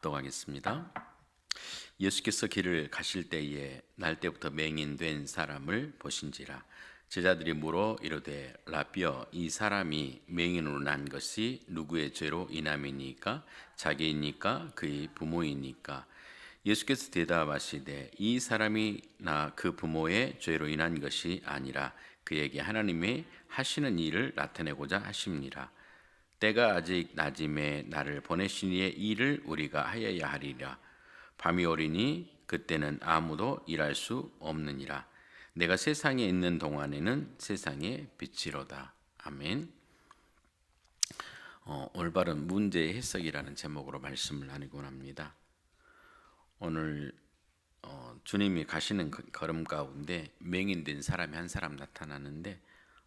합독하겠습니다. 예수께서 길을 가실 때에 날 때부터 맹인된 사람을 보신지라. 제자들이 물어 이르되 라비어 이 사람이 맹인으로 난 것이 누구의 죄로 인함이니까? 자기이니까? 그의 부모이니까? 예수께서 대답하시되 이 사람이 나 그 부모의 죄로 인한 것이 아니라 그에게 하나님의 하시는 일을 나타내고자 하심니라 때가 아직 낮임에 나를 보내신 이의 일을 우리가 하여야 하리라. 밤이 오리니 그때는 아무도 일할 수 없느니라. 내가 세상에 있는 동안에는 세상의 빛이로다. 아멘. 어, 올바른 문제의 해석이라는 제목으로 말씀을 나누곤 합니다. 오늘 어, 주님이 가시는 그 걸음 가운데 맹인된 사람이 한 사람 나타나는데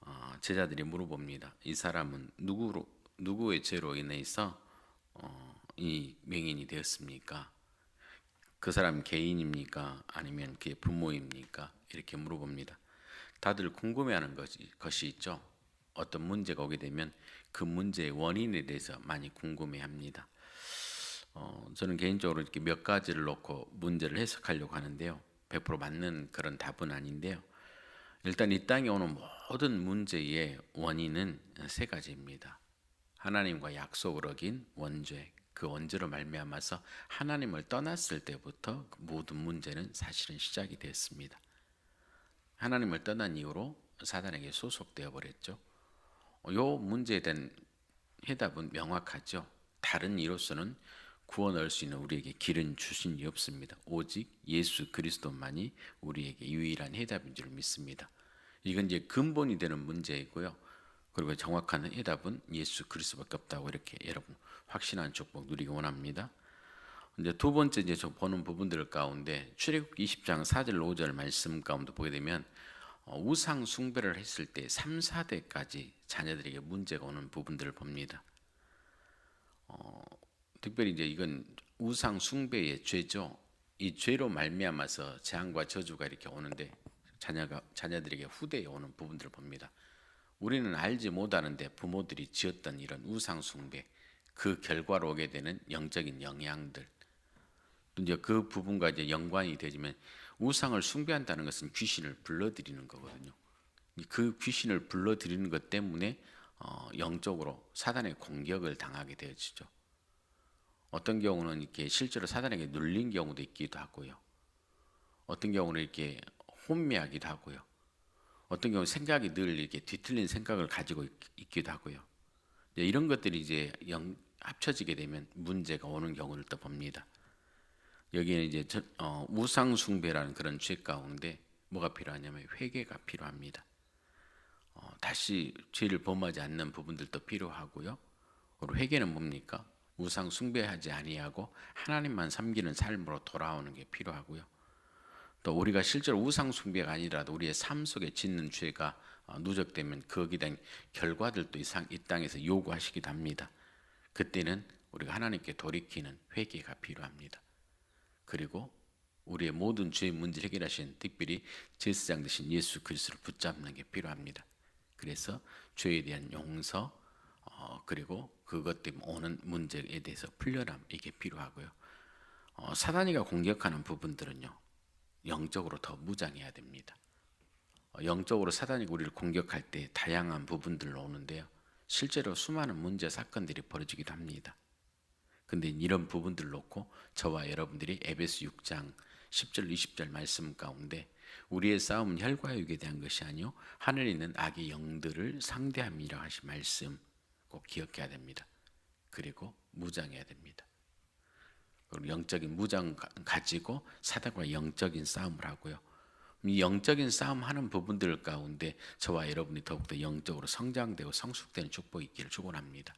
어, 제자들이 물어봅니다. 이 사람은 누구로 누구의 죄로 인해서 어, 이 맹인이 되었습니까? 그 사람 개인입니까? 아니면 그의 부모입니까? 이렇게 물어봅니다. 다들 궁금해하는 것이, 것이 있죠. 어떤 문제가 오게 되면 그 문제의 원인에 대해서 많이 궁금해합니다. 어, 저는 개인적으로 이렇게 몇 가지를 놓고 문제를 해석하려고 하는데요. 100% 맞는 그런 답은 아닌데요. 일단 이 땅에 오는 모든 문제의 원인은 세 가지입니다. 하나님과 약속을 어긴 원죄, 그 원죄로 말미암아서 하나님을 떠났을 때부터 그 모든 문제는 사실은 시작이 됐습니다. 하나님을 떠난 이후로 사단에게 소속되어 버렸죠. 요 문제에 대한 해답은 명확하죠. 다른 이로서는 구원 얻을 수 있는 우리에게 길은 주신 이 없습니다. 오직 예수 그리스도만이 우리에게 유일한 해답인 줄 믿습니다. 이건 이제 근본이 되는 문제이고요. 그리고 정확한 해답은 예수 그리스도밖에 없다고 이렇게 여러분 확신한 축복 누리기 원합니다. 이제 두 번째 이제 저 보는 부분들 가운데 출애굽 20장 4절 5절 말씀 가운데 보게 되면 어, 우상 숭배를 했을 때 3, 4대까지 자녀들에게 문제가 오는 부분들을 봅니다. 어, 특별히 이제 이건 우상 숭배의 죄죠. 이 죄로 말미암아서 재앙과 저주가 이렇게 오는데 자녀가 자녀들에게 후대에 오는 부분들을 봅니다. 우리는 알지 못하는데 부모들이 지었던 이런 우상 숭배 그 결과로 오게 되는 영적인 영향들 이제 그 부분과 이제 연관이 되지만 우상을 숭배한다는 것은 귀신을 불러들이는 거거든요. 그 귀신을 불러들이는 것 때문에 어, 영적으로 사단의 공격을 당하게 되어지죠. 어떤 경우는 이렇게 실제로 사단에게 눌린 경우도 있기도 하고요. 어떤 경우는 이렇게 혼미하기도 하고요. 어떤 경우 생각이 늘 이렇게 뒤틀린 생각을 가지고 있, 기도 하고요. 이런 것들이 이제 영, 합쳐지게 되면 문제가 오는 경우를 또 봅니다. 여기는 이제 저, 어, 우상 숭배라는 그런 죄 가운데 뭐가 필요하냐면 회개가 필요합니다. 어, 다시 죄를 범하지 않는 부분들도 필요하고요. 그리고 회개는 뭡니까? 우상 숭배하지 아니하고 하나님만 섬기는 삶으로 돌아오는 게 필요하고요. 또 우리가 실제로 우상 숭배가 아니라도 우리의 삶 속에 짓는 죄가 어, 누적되면 거기에 대한 결과들도 이 땅에서 요구하시기도 합니다. 그때는 우리가 하나님께 돌이키는 회개가 필요합니다. 그리고 우리의 모든 죄의 문제를 해결하신 특별히 제사장 되신 예수 그리스도를 붙잡는 게 필요합니다. 그래서 죄에 대한 용서 어, 그리고 그것 때문에 오는 문제에 대해서 풀려남 이게 필요하고요. 어, 사단이가 공격하는 부분들은요 영적으로 더 무장해야 됩니다. 어, 영적으로 사단이 우리를 공격할 때 다양한 부분들로 오는데요. 실제로 수많은 문제 사건들이 벌어지기도 합니다. 근데 이런 부분들 놓고 저와 여러분들이 에베스 6장 10절 20절 말씀 가운데 우리의 싸움은 혈과 육에 대한 것이 아니요 하늘에 있는 악의 영들을 상대함이라 하신 말씀 꼭 기억해야 됩니다. 그리고 무장해야 됩니다. 그리고 영적인 무장 가지고 사단과 영적인 싸움을 하고요. 이 영적인 싸움 하는 부분들 가운데 저와 여러분이 더욱더 영적으로 성장되고 성숙되는 축복이 있기를 축원합니다.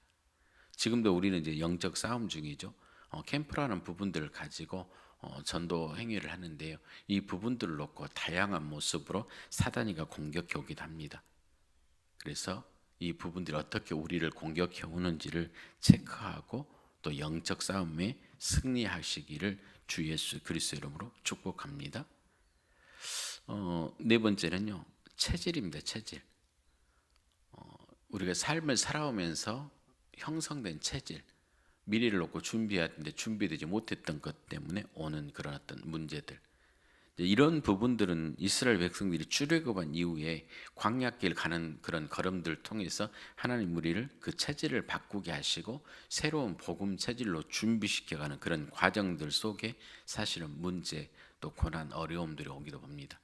지금도 우리는 이제 영적 싸움 중이죠. 어, 캠프라는 부분들을 가지고 어, 전도 행위를 하는데요. 이 부분들을 놓고 다양한 모습으로 사단이가 공격해 오기도 합니다. 그래서 이 부분들이 어떻게 우리를 공격해 오는지를 체크하고 또 영적 싸움에 승리하시기를 주 예수 그리스도 이름으로 축복합니다. 어, 네 번째는요 체질입니다. 체질. 어, 우리가 삶을 살아오면서 형성된 체질. 미래를 놓고 준비해야 되는데 준비되지 못했던 것 때문에 오는 그런 어떤 문제들 이런 부분들은 이스라엘 백성들이 출애굽한 이후에 광야길 가는 그런 걸음들 통해서 하나님 우리를 그 체질을 바꾸게 하시고 새로운 복음 체질로 준비시켜가는 그런 과정들 속에 사실은 문제 또 고난 어려움들이 오기도 봅니다.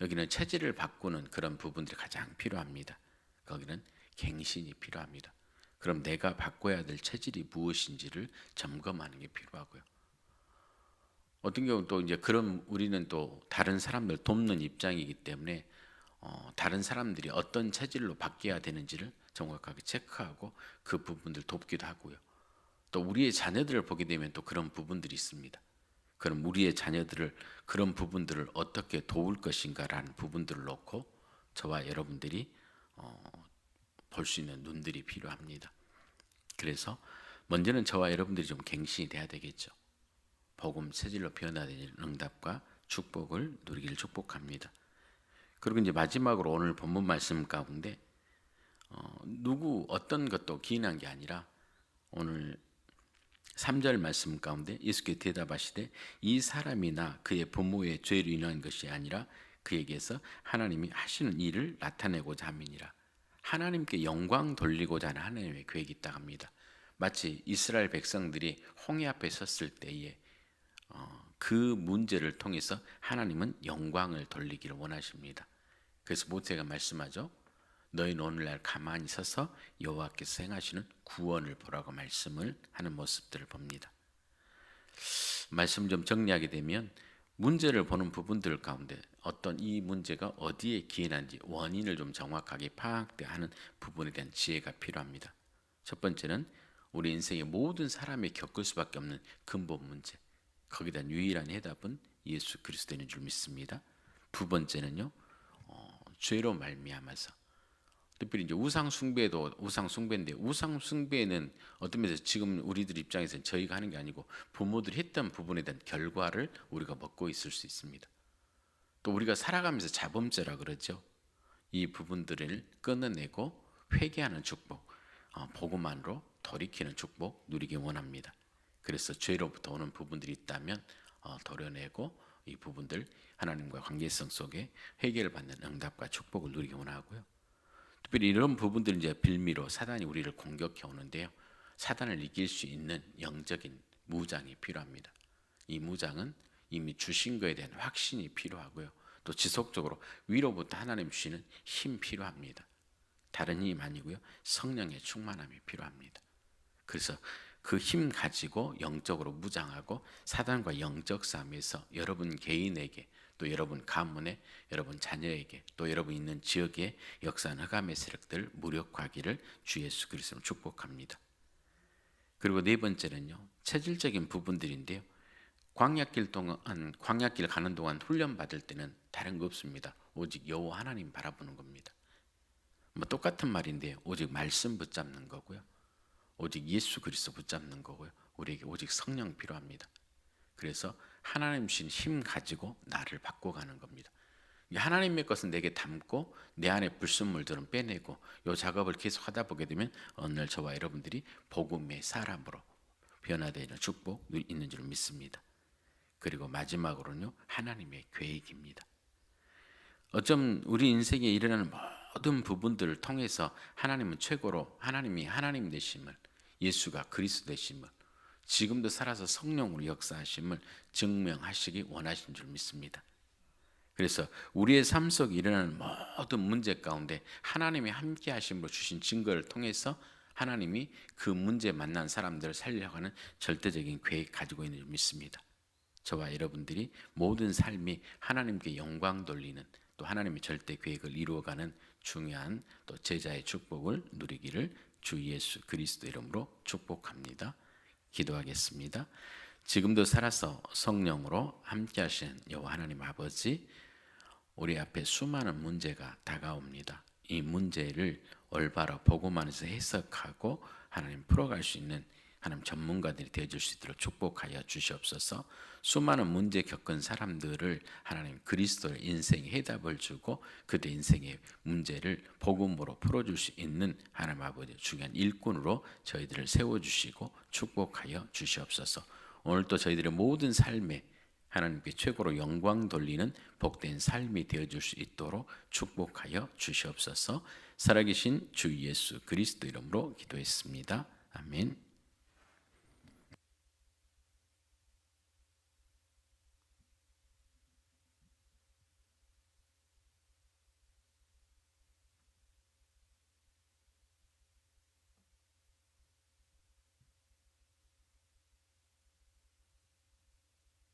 여기는 체질을 바꾸는 그런 부분들이 가장 필요합니다. 거기는 갱신이 필요합니다. 그럼 내가 바꿔야 될 체질이 무엇인지를 점검하는 게 필요하고요. 어떤 경우 또 이제 그런 우리는 또 다른 사람들 돕는 입장이기 때문에 어, 다른 사람들이 어떤 체질로 바뀌어야 되는지를 정확하게 체크하고 그 부분들 돕기도 하고요. 또 우리의 자녀들을 보게 되면 또 그런 부분들이 있습니다. 그럼 우리의 자녀들을 그런 부분들을 어떻게 도울 것인가라는 부분들을 놓고 저와 여러분들이 어, 볼 수 있는 눈들이 필요합니다. 그래서 먼저는 저와 여러분들이 좀 갱신이 돼야 되겠죠. 복음 체질로 변화되는 응답과 축복을 누리기를 축복합니다. 그리고 이제 마지막으로 오늘 본문 말씀 가운데 어, 누구 어떤 것도 기인한 게 아니라 오늘 3절 말씀 가운데 예수께 대답하시되 이 사람이나 그의 부모의 죄로 인한 것이 아니라 그에게서 하나님이 하시는 일을 나타내고자 함이니라. 하나님께 영광 돌리고자 하는 하나님의 계획이 있다 합니다. 마치 이스라엘 백성들이 홍해 앞에 섰을 때에 어, 그 문제를 통해서 하나님은 영광을 돌리기를 원하십니다. 그래서 모세가 말씀하죠. 너희는 오늘날 가만히 서서 여호와께서 행하시는 구원을 보라고 말씀을 하는 모습들을 봅니다. 말씀 좀 정리하게 되면 문제를 보는 부분들 가운데 어떤 이 문제가 어디에 기인한지 원인을 좀 정확하게 파악하는 부분에 대한 지혜가 필요합니다. 첫 번째는 우리 인생의 모든 사람이 겪을 수밖에 없는 근본 문제. 거기에 대한 유일한 해답은 예수 그리스도인 줄 믿습니다. 두 번째는요, 어, 죄로 말미암아서 특별히 이제 우상 숭배도 우상 숭배인데 우상 숭배는 어떤 면에서 지금 우리들 입장에서는 저희가 하는 게 아니고 부모들이 했던 부분에 대한 결과를 우리가 먹고 있을 수 있습니다. 또 우리가 살아가면서 자범죄라 그러죠. 이 부분들을 끊어내고 회개하는 축복, 어, 복음만으로 돌이키는 축복 누리기 원합니다. 그래서 죄로부터 오는 부분들이 있다면 어, 도려내고 이 부분들 하나님과 관계성 속에 회개를 받는 응답과 축복을 누리기 원하고요. 특별히 이런 부분들 이제 빌미로 사단이 우리를 공격해 오는데요. 사단을 이길 수 있는 영적인 무장이 필요합니다. 이 무장은 이미 주신 것에 대한 확신이 필요하고요. 또 지속적으로 위로부터 하나님 주시는 힘 필요합니다. 다른 힘이 아니고요. 성령의 충만함이 필요합니다. 그래서 그 힘 가지고 영적으로 무장하고 사단과 영적 싸움에서 여러분 개인에게 또 여러분 가문에 여러분 자녀에게 또 여러분 있는 지역에 역사한 흑암의 세력들 무력화기를 주 예수 그리스도로 축복합니다. 그리고 네 번째는요 체질적인 부분들인데요 광야길 동안 광야길 가는 동안 훈련 받을 때는 다른 거 없습니다. 오직 여호와 하나님 바라보는 겁니다. 뭐 똑같은 말인데 오직 말씀 붙잡는 거고요. 오직 예수 그리스도 붙잡는 거고요. 우리에게 오직 성령 필요합니다. 그래서 하나님 주신 힘 가지고 나를 바꿔가는 겁니다. 하나님의 것은 내게 담고 내 안에 불순물들은 빼내고 이 작업을 계속 하다 보게 되면 어느 날 저와 여러분들이 복음의 사람으로 변화되는 축복 있는 줄 믿습니다. 그리고 마지막으로는요 하나님의 계획입니다. 어쩜 우리 인생에 일어나는 모든 부분들을 통해서 하나님은 최고로 하나님이 하나님 되심을 예수가 그리스도 되심을 지금도 살아서 성령으로 역사하심을 증명하시기 원하신 줄 믿습니다. 그래서 우리의 삶 속에 일어나는 모든 문제 가운데 하나님이 함께 하심으로 주신 증거를 통해서 하나님이 그 문제 만난 사람들을 살리려고 하는 절대적인 계획 가지고 있는 줄 믿습니다. 저와 여러분들이 모든 삶이 하나님께 영광 돌리는 또 하나님의 절대 계획을 이루어가는 중요한 또 제자의 축복을 누리기를 주 예수 그리스도 이름으로 축복합니다. 기도하겠습니다. 지금도 살아서 성령으로 함께 하신 여호와 하나님 아버지 우리 앞에 수많은 문제가 다가옵니다. 이 문제를 올바로 안에서 해석하고 하나님 풀어갈 수 있는 하나님 전문가들이 되어줄 수 있도록 축복하여 주시옵소서. 수많은 문제 겪은 사람들을 하나님 그리스도의 인생의 해답을 주고 그들 인생의 문제를 복음으로 풀어줄 수 있는 하나님 아버지 중요한 일꾼으로 저희들을 세워주시고 축복하여 주시옵소서. 오늘 또 저희들의 모든 삶에 하나님께 최고로 영광 돌리는 복된 삶이 되어줄 수 있도록 축복하여 주시옵소서. 살아계신 주 예수 그리스도 이름으로 기도했습니다. 아멘.